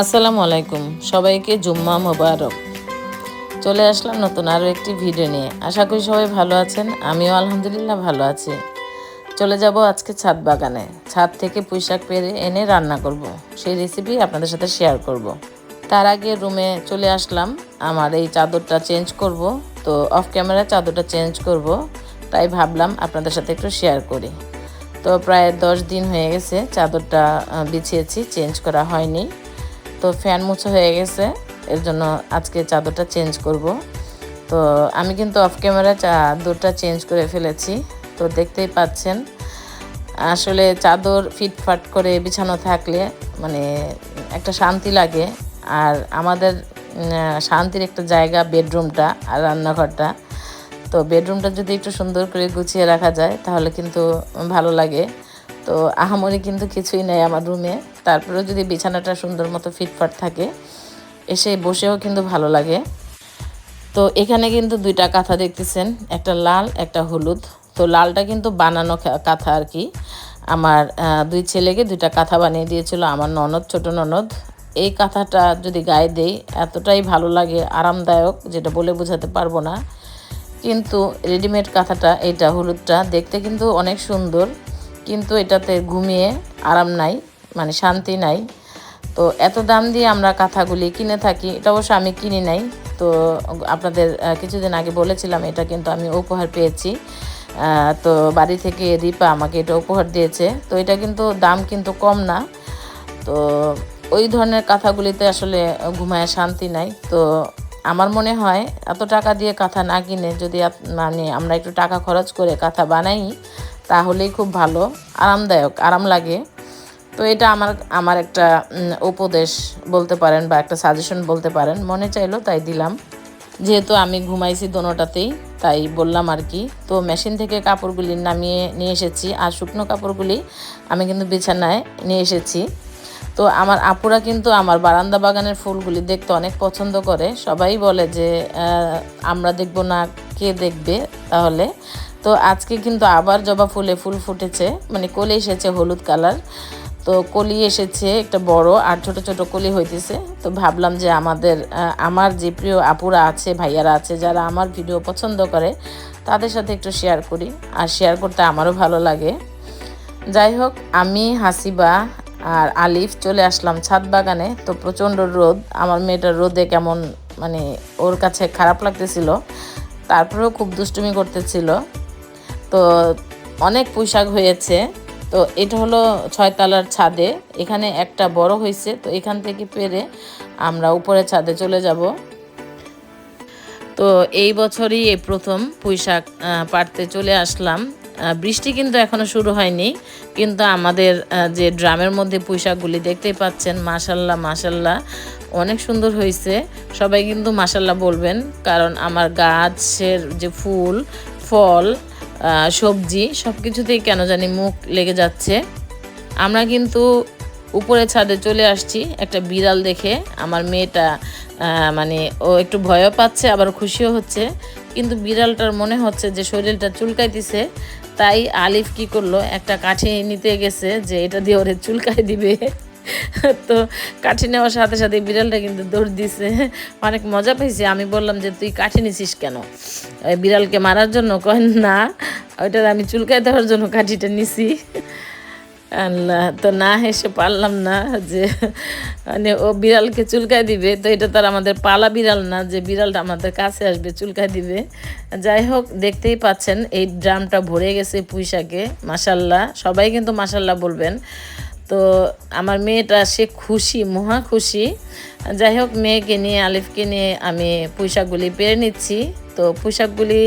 আসসালামু আলাইকুম। সবাইকে জুম্মা মোবারক। চলে আসলাম নতুন আরও একটি ভিডিও নিয়ে। আশা করি সবাই ভালো আছেন। আমিও আলহামদুলিল্লাহ ভালো আছি। চলে যাব আজকে ছাদ বাগানে। ছাদ থেকে পুঁইশাক পেরে এনে রান্না করব। সেই রেসিপি আপনাদের সাথে শেয়ার করব। তার আগে রুমে চলে আসলাম। আমার এই চাদরটা চেঞ্জ করব। তো অফ ক্যামেরা চাদরটা চেঞ্জ করব। তাই ভাবলাম আপনাদের সাথে একটু শেয়ার করি। তো প্রায় দশ দিন হয়ে গেছে চাদরটা বিছিয়েছি। চেঞ্জ করা হয়নি। তো ফ্যান মুছা হয়ে গেছে, এর জন্য আজকে চাদরটা চেঞ্জ করব। তো আমি কিন্তু অফ ক্যামেরা চাদরটা চেঞ্জ করে ফেলেছি, তো দেখতেই পাচ্ছেন। আসলে চাদর ফিটফাট করে বিছানো থাকলে মানে একটা শান্তি লাগে, আর আমাদের শান্তির একটা জায়গা বেডরুমটা আর রান্নাঘরটা। তো বেডরুমটা যদি একটু সুন্দর করে গুছিয়ে রাখা যায়, তাহলে কিন্তু ভালো লাগে। তো আহামরি কিন্তু কিছুই নেই আমার রুমে। তারপরেও যদি বিছানাটা সুন্দর মতো ফিটফাট থাকে, এসে বসেও কিন্তু ভালো লাগে। তো এখানে কিন্তু দুইটা কাঁথা দেখতেছেন, একটা লাল, একটা হলুদ। তো লালটা কিন্তু বানানো কাঁথা আর কি। আমার দুই ছেলেকে দুইটা কাঁথা বানিয়ে দিয়েছিল, আমার ননদ, ছোট ননদ। এই কাঁথাটা যদি গায়ে দেই, এতটাই ভালো লাগে, আরামদায়ক, যেটা বলে বোঝাতে পারব না। কিন্তু রেডিমেড কাঁথাটা এটা হলুদটা, দেখতে কিন্তু অনেক সুন্দর। কিন্তু এটাতে ঘুমিয়ে আরাম নাই মানে শান্তি নাই। তো এত দাম দিয়ে আমরা কাঁথাগুলি কিনে থাকি, এটা অবশ্য আমি কিনি নাই। তো আপনাদের কিছুদিন আগে বলেছিলাম, এটা কিন্তু আমি উপহার পেয়েছি। তো বাড়ি থেকে রিপা আমাকে এটা উপহার দিয়েছে। তো এটা কিন্তু দাম কিন্তু কম না। তো ওই ধরনের কাঁথাগুলিতে আসলে ঘুমায় শান্তি নাই। তো আমার মনে হয়, এত টাকা দিয়ে কাঁথা না কিনে যদি মানে আমরা একটু টাকা খরচ করে কাঁথা বানাই তাহলেই খুব ভালো। আরামদায়ক, আরাম লাগে। তো এটা আমার আমার একটা উপদেশ বলতে পারেন বা একটা সাজেশন বলতে পারেন। মনে চাইলো তাই দিলাম। যেহেতু আমি ঘুমাইছি দোনোটাতেই, তাই বললাম আর কি। তো মেশিন থেকে কাপড়গুলি নামিয়ে নিয়ে এসেছি আর শুকনো কাপড়গুলি আমি কিন্তু বিছানায় নিয়ে এসেছি। তো আমার আপুরা কিন্তু আমার বারান্দা বাগানের ফুলগুলি দেখতে অনেক পছন্দ করে। সবাই বলে যে আমরা দেখব না কে দেখবে তাহলে। তো আজকে কিন্তু আবার জবা ফুলে ফুল ফুটেছে মানে কলি এসেছে হলুদ কালার। তো কলি এসেছে একটা বড় আর ছোট ছোট কলি হইতেছে। তো ভাবলাম যে আমাদের আমার যে প্রিয় আপুরা আছে, ভাইয়ারা আছে, যারা আমার ভিডিও পছন্দ করে, তাদের সাথে একটু শেয়ার করি। আর শেয়ার করতে আমারও ভালো লাগে। যাই হোক, আমি, হাসিবা আর আলিফ চলে আসলাম ছাদ বাগানে। তো প্রচণ্ড রোদ, আমার মেয়েটার রোদে কেমন মানে ওর কাছে খারাপ লাগতেছিল। তারপরেও খুব দুষ্টুমি করতেছিল। তো অনেক পোশাক হয়েছে। তো এটা হলো ছয়তলার ছাদে। এখানে একটা বড় হয়েছে, তো এখান থেকে পেরে আমরা উপরে ছাদে চলে যাব। তো এই বছরই এই প্রথম পুঁইশাক পাড়তে চলে আসলাম। বৃষ্টি কিন্তু এখনও শুরু হয়নি, কিন্তু আমাদের যে ড্রামের মধ্যে পুঁইশাকগুলি দেখতেই পাচ্ছেন, মাশাল্লাহ মাশাল্লাহ, অনেক সুন্দর হয়েছে। সবাই কিন্তু মাশাল্লাহ বলবেন, কারণ আমার গাছের যে ফুল, ফল সবজি সব কিছুতেই কেন জানি মুখ লেগে যাচ্ছে। আমরা কিন্তু উপরে ছাদে চলে আসছি, একটা বিড়াল দেখে। আমার মেয়েটা মানে ও একটু ভয়ও পাচ্ছে, আবার খুশিও হচ্ছে। কিন্তু বিড়ালটার মনে হচ্ছে যে শরীরটা চুলকাইতেছে, তাই আলিফ কি করল, একটা কাঠি নিতে গেছে যে এটা দিয়ে ওরে চুলকাই দিবে। তো কাঠি নেওয়ার সাথে সাথে বিড়ালটা কিন্তু দৌড় দিছে। অনেক মজা পেয়েছি আমি বললাম যে, তুই কাঠি নিছিস কেন? বিড়ালকে মারার জন্য কয়, না ওইটা আমি চুলকাই দেওয়ার জন্য কাঠিটা নিছি। আল্লাহ, তো না হেসে পারলাম না যে মানে ও বিড়ালকে চুলকায় দিবে। তো এটা তার আমাদের পালা বিড়াল না যে, বিড়ালটা আমাদের কাছে আসবে, চুলকায় দিবে। যাই হোক, দেখতেই পাচ্ছেন, এই ড্রামটা ভরে গেছে পুঁইশাকে। মাসাল্লাহ সবাই কিন্তু মাসাল্লাহ বলবেন। তো আমার মেয়েটা, সে খুশি, মহা খুশি। যাই হোক, মেয়েকে নিয়ে, আলিফকে নিয়ে আমি পুঁইশাকগুলি পেরে নিচ্ছি। তো পোশাকগুলি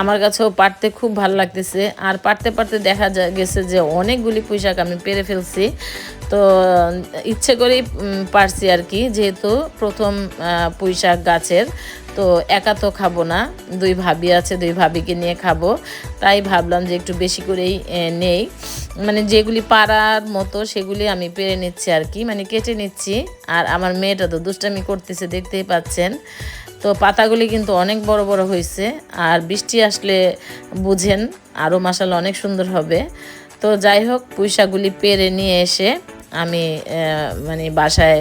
আমার কাছেও পারতে খুব ভালো লাগতেছে। আর পারতে পারতে দেখা গেছে যে অনেকগুলি পোশাক আমি পেরে ফেলছি। তো, ইচ্ছে করেই পারছি আর কি, যেহেতু প্রথম পুঁইশাক গাছের। তো একা তো খাব না, দুই ভাবি আছে, দুই ভাবিকে নিয়ে খাব। তাই ভাবলাম যে একটু বেশি করেই নেই। মানে যেগুলি পাড়ার মতো সেগুলি আমি পেরে নিচ্ছি আর কি মানে কেটে নিচ্ছি। আর আমার মেয়েটা তো দুষ্টামি করতেছে, দেখতেই পাচ্ছেন। তো পাতাগুলি কিন্তু অনেক বড় বড় হয়েছে আর বৃষ্টি আসলে বুঝেন আরও মাসাল অনেক সুন্দর হবে। তো যাই হোক, পুঁইশাকগুলি পেরে নিয়ে এসে আমি মানে বাসায়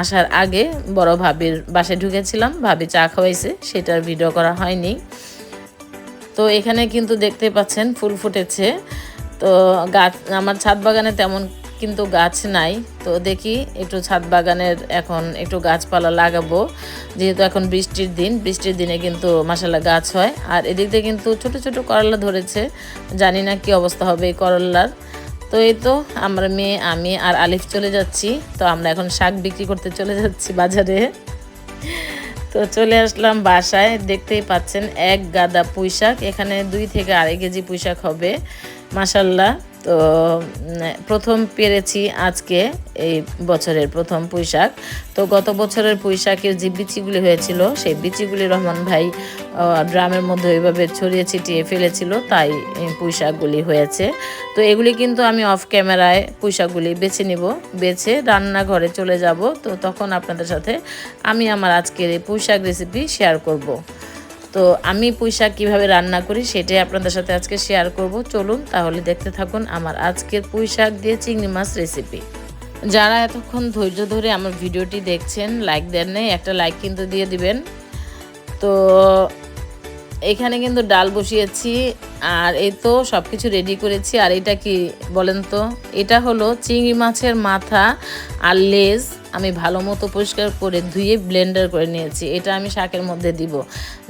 আসার আগে বড় ভাবির বাসায় ঢুকেছিলাম, ভাবি চা খাওয়াইছে, সেটার ভিডিও করা হয়নি। তো এখানে কিন্তু দেখতে পাচ্ছেন, ফুল ফুটেছে। তো গাছ, আমার ছাদ বাগানে তেমন কিন্তু গাছ নাই। তো দেখি একটু ছাদ বাগানের এখন একটু গাছপালা লাগাবো। যেহেতু এখন বৃষ্টির দিন, বৃষ্টির দিনে কিন্তু মাসালা গাছ হয়। আর এদিক দিয়ে কিন্তু ছোট ছোট করলা ধরেছে। জানি না কি অবস্থা হবে এই করলার। তো এই তো আমার মেয়ে, আমি আর আলিফ চলে যাচ্ছি। তো আমরা এখন শাক বিক্রি করতে চলে যাচ্ছি বাজারে। তো চলে আসলাম বাসায়। দেখতেই পাচ্ছেন এক গাদা পুঁই শাক এখানে দুই থেকে আড়াই কেজি পুঁই শাক হবে। মাসাল্লাহ তো প্রথম পেরেছি আজকে এই বছরের প্রথম পুঁই শাক তো, গত বছরের পুঁই শাকের যে বিচিগুলি হয়েছিল, সেই বিচিগুলি রহমান ভাই ড্রামের মধ্যে ওইভাবে ছড়িয়ে ছিটিয়ে ফেলেছিল, তাই এই পুঁই শাকগুলি হয়েছে। তো, এগুলি কিন্তু আমি অফ ক্যামেরায় পুঁই শাকগুলি বেছে নিব, বেছে রান্নাঘরে চলে যাব। তো, তখন আপনাদের সাথে আমি আমার আজকের এই পুঁই শাক রেসিপি শেয়ার করব। তো আমি পুঁইশাক কীভাবে রান্না করি সেটাই আপনাদের সাথে আজকে শেয়ার করব। চলুন তাহলে দেখতে থাকুন আমার আজকের পুঁইশাক দিয়ে চিংড়ি মাছ রেসিপি যারা এতক্ষণ ধৈর্য ধরে আমার ভিডিওটি দেখছেন লাইক দেন নাই, একটা লাইক কিন্তু দিয়ে দিবেন। তো এখানে কিন্তু ডাল বসিয়েছি, আর এই তো সব কিছু রেডি করেছি। আর এটা কি বলেন তো? এটা হলো চিংড়ি মাছের মাথা আর লেজ আমি ভালো মতো পরিষ্কার করে ধুয়ে ব্লেন্ডার করে নিয়েছি। এটা আমি শাকের মধ্যে দিব।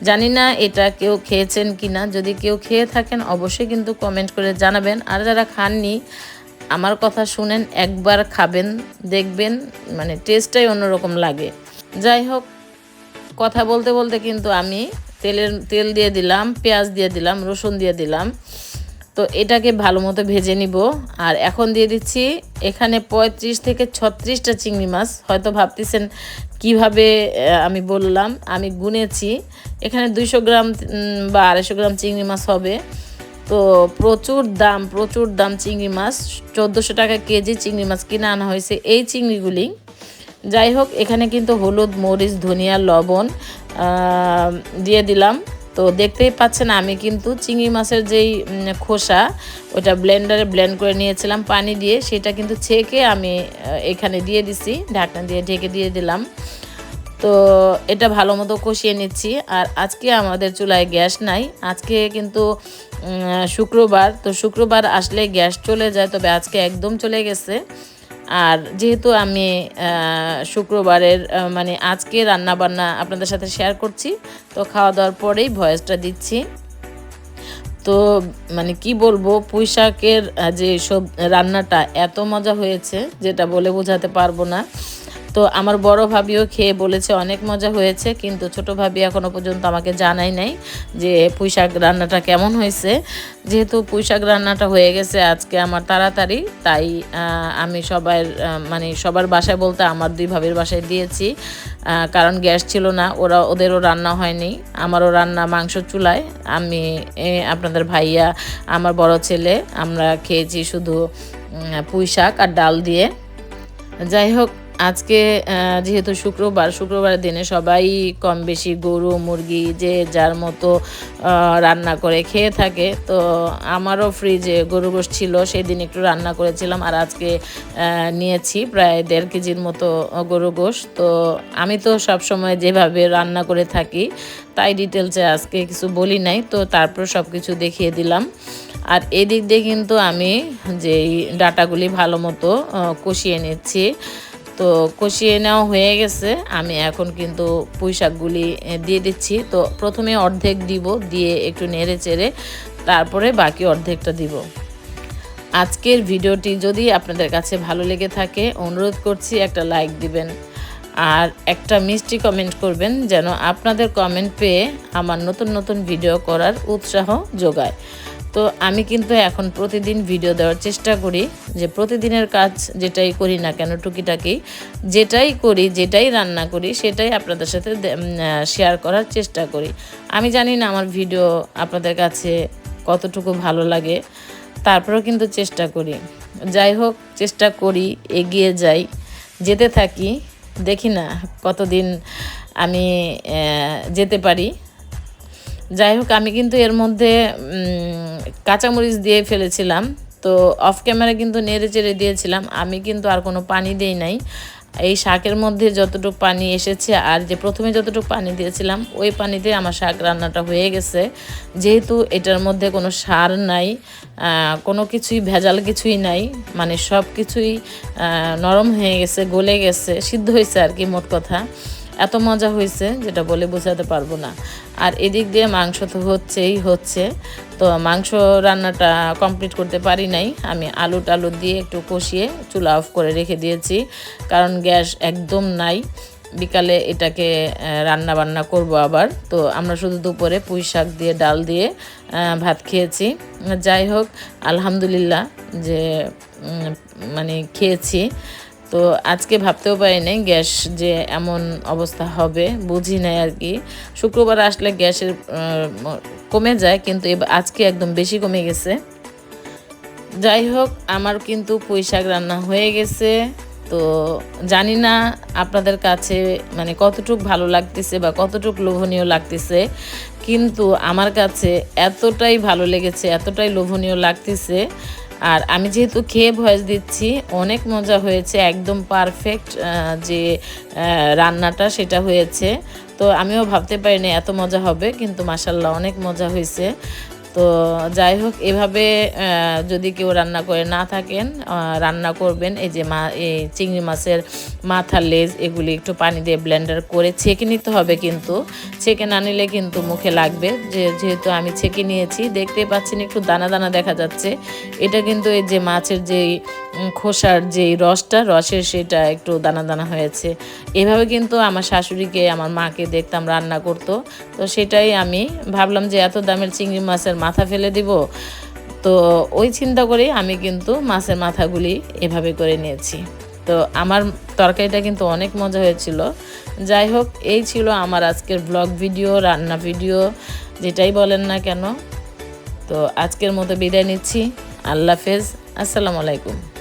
জানি না এটা কেউ খেয়েছেন কি না যদি কেউ খেয়ে থাকেন অবশ্যই কিন্তু কমেন্ট করে জানাবেন। আর যারা খাননি, আমার কথা শুনেন, একবার খাবেন, দেখবেন মানে টেস্টটাই অন্যরকম লাগে। যাই হোক, কথা বলতে বলতে কিন্তু আমি তেলের তেল দিয়ে দিলাম, পেঁয়াজ দিয়ে দিলাম, রসুন দিয়ে দিলাম। তো এটাকে ভালো মতো ভেজে নিব। আর এখন দিয়ে দিচ্ছি এখানে পঁয়ত্রিশ থেকে ছত্রিশটা চিংড়ি মাছ। হয়তো ভাবতেছেন কীভাবে আমি বললাম, আমি গুনেছি। এখানে দুইশো গ্রাম বা আড়াইশো গ্রাম চিংড়ি মাছ হবে। তো প্রচুর দাম প্রচুর দাম চিংড়ি মাছ। চোদ্দোশো টাকা কেজি চিংড়ি মাছ কিনে আনা হয়েছে। এই চিংড়িগুলি যাই হোক এখানে কিন্তু হলুদ, মরিচ, ধনিয়া, লবণ দিয়ে দিলাম। তো দেখতেই পাচ্ছেন, আমি কিন্তু চিংড়ি মাছের যেই খোসা, ওটা ব্লেন্ডারে ব্লেন্ড করে নিয়েছিলাম পানি দিয়ে। সেটা কিন্তু ছেঁকে আমি এখানে দিয়ে দিছি, ঢাকনা দিয়ে ঢেকে দিয়ে দিলাম। তো এটা ভালো মতো কষিয়ে নিচ্ছি। আর আজকে আমাদের চুলায় গ্যাস নাই। আজকে কিন্তু শুক্রবার। তো শুক্রবার আসলে গ্যাস চলে যায়, তবে আজকে একদম চলে গেছে। আর যেহেতু আমি শুক্রবারের মানে আজকে রান্না বান্না আপনাদের সাথে শেয়ার করছি, তো খাওয়া দাওয়ার পরেই ভয়েসটা দিচ্ছি। তো মানে কি বলব পুঁই শাকের যে সব রান্নাটা এত মজা হয়েছে, যেটা বলে বোঝাতে পারব না। তো আমার বড় ভাবিও খেয়ে বলেছে, অনেক মজা হয়েছে, কিন্তু ছোট ভাবি এখনও পর্যন্ত আমাকে জানাই নাই যে পুঁই শাক রান্নাটা কেমন হয়েছে। যেহেতু পুঁই শাক রান্নাটা হয়ে গেছে আজকে আমার তাড়াতাড়ি, তাই আমি সবার মানে সবার বাসায় বলতে আমার দুই ভাবির বাসায় দিয়েছি। কারণ গ্যাস ছিল না, ওরা, ওদেরও রান্না হয়নি। আমারও রান্না মাংস চুলায়। আমি আপনাদের ভাইয়া, আমার বড় ছেলে, আমরা খেয়েছি শুধু পুঁই শাক আর ডাল দিয়ে। যাই হোক আজকে যেহেতু শুক্রবার শুক্রবার দিনে সবাই কম বেশি গরু, মুরগি, যে যার মতো রান্না করে খেয়ে থাকে। তো আমারও ফ্রিজে গরু গোশ ছিল সেই দিন একটু রান্না করেছিলাম আর আজকে নিয়েছি প্রায় দেড় কেজির মতো গরু গোশ। তো আমি তো সব সময় যেভাবে রান্না করে থাকি, তাই ডিটেলসে আজকে কিছু বলি নাই। তো তারপর সব কিছু দেখিয়ে দিলাম। আর এদিক দিয়ে কিন্তু আমি যেই ডাটাগুলি ভালো মতো কষিয়ে নিচ্ছি। তো কষিয়ে নেওয়া হয়ে গেছে। আমি এখন কিন্তু পুঁই শাকগুলি দিয়ে দিচ্ছি। তো প্রথমে অর্ধেক দিব, দিয়ে একটু নেড়ে চেড়ে তারপরে বাকি অর্ধেকটা দিব। আজকের ভিডিওটি যদি আপনাদের কাছে ভালো লেগে থাকে, অনুরোধ করছি একটা লাইক দিবেন। আর একটা মিষ্টি কমেন্ট করবেন, যেন আপনাদের কমেন্ট পেয়ে আমার নতুন নতুন ভিডিও করার উৎসাহ যোগায়। তো আমি কিন্তু এখন প্রতিদিন ভিডিও দেওয়ার চেষ্টা করি যে প্রতিদিনের কাজ যেটাই করি না কেন টুকিটাকি, যেটাই করি, যেটাই রান্না করি, সেটাই আপনাদের সাথে শেয়ার করার চেষ্টা করি। আমি জানি না আমার ভিডিও আপনাদের কাছে কতটুকু ভালো লাগে, তারপরেও কিন্তু চেষ্টা করি। যাই হোক, চেষ্টা করি, এগিয়ে যাই, যেতে থাকি, দেখি না কতদিন আমি যেতে পারি। যাই হোক, আমি কিন্তু এর মধ্যে কাঁচামরিচ দিয়ে ফেলেছিলাম। তো অফ ক্যামেরা কিন্তু নেড়ে চেড়ে দিয়েছিলাম। আমি কিন্তু আর কোনো পানি দেই নাই। এই শাকের মধ্যে যতটুকু পানি এসেছে আর যে প্রথমে যতটুকু পানি দিয়েছিলাম, ওই পানিতে আমার শাক রান্নাটা হয়ে গেছে। যেহেতু এটার মধ্যে কোনো সার নাই কোনো কিছুই, ভেজাল কিছুই নাই মানে সব কিছুই নরম হয়ে গেছে, গলে গেছে, সিদ্ধ হয়েছে আর কি, মোট কথা। এত মজা হয়েছে যেটা বলে বোঝাতে পারব না। আর এদিক দিয়ে মাংস তো হচ্ছেই হচ্ছে। তো মাংস রান্নাটা কমপ্লিট করতে পারি নাই। আমি আলু টালু দিয়ে একটু কষিয়ে চুলা অফ করে রেখে দিয়েছি। কারণ গ্যাস একদম নাই। বিকালে এটাকে রান্না বান্না করব আবার। তো আমরা শুধু দুপুরে পুঁই শাক দিয়ে, ডাল দিয়ে ভাত খেয়েছি। যাই হোক, আলহামদুলিল্লাহ যে মানে খেয়েছি। তো আজকে ভাবতেও পারি নাই গ্যাস যে এমন অবস্থা হবে, বুঝি নাই আর কি। শুক্রবার আসলে গ্যাসের কমে যায় কিন্তু আজকে একদম বেশি কমে গেছে। যাই হোক, আমার কিন্তু পুঁই শাক রান্না হয়ে গেছে। তো জানি না আপনাদের কাছে মানে কতটুকু ভালো লাগতেছে বা কতটুকু লোভনীয় লাগতেছে, কিন্তু আমার কাছে এতটাই ভালো লেগেছে, এতটাই লোভনীয় লাগতেছে আর আমি যেহেতু খেয়ে ভয়েস দিচ্ছি, অনেক মজা হয়েছে, একদম পারফেক্ট যে রান্নাটা সেটা হয়েছে। তো আমিও ভাবতে পারিনি এত মজা হবে, কিন্তু মাসাল্লাহ অনেক মজা হয়েছে। তো যাই হোক, এভাবে যদি কেউ রান্না করে না থাকেন রান্না করবেন, এই যে মা, এই চিংড়ি মাছের মাথার লেজ, এগুলি একটু পানি দিয়ে ব্লেন্ডার করে ছেঁকে নিতে হবে কিন্তু। ছেঁকে না নিলে কিন্তু মুখে লাগবে। যে, যেহেতু আমি ছেঁকে নিয়েছি, দেখতেই পাচ্ছেন একটু দানা দানা দেখা যাচ্ছে। এটা কিন্তু এই যে মাছের যেই খোসার যেই রসটা, রসের সেটা একটু দানা দানা হয়েছে। এভাবে কিন্তু আমার শাশুড়িকে, আমার মাকে দেখতাম রান্না করতো। তো সেটাই আমি ভাবলাম যে এত দামের চিংড়ি মাছের মাথা ফেলে দিব। তো ওই চিন্তা করেই আমি কিন্তু মাছের মাথাগুলি এভাবে করে নিয়েছি। তো আমার তরকারিটা কিন্তু অনেক মজা হয়েছিল। যাই হোক, এই ছিল আমার আজকের ব্লগ ভিডিও, রান্না ভিডিও, যেটাই বলেন না কেন। তো আজকের মতো বিদায় নিচ্ছি। আল্লাহ হাফেজ। আসসালামু আলাইকুম।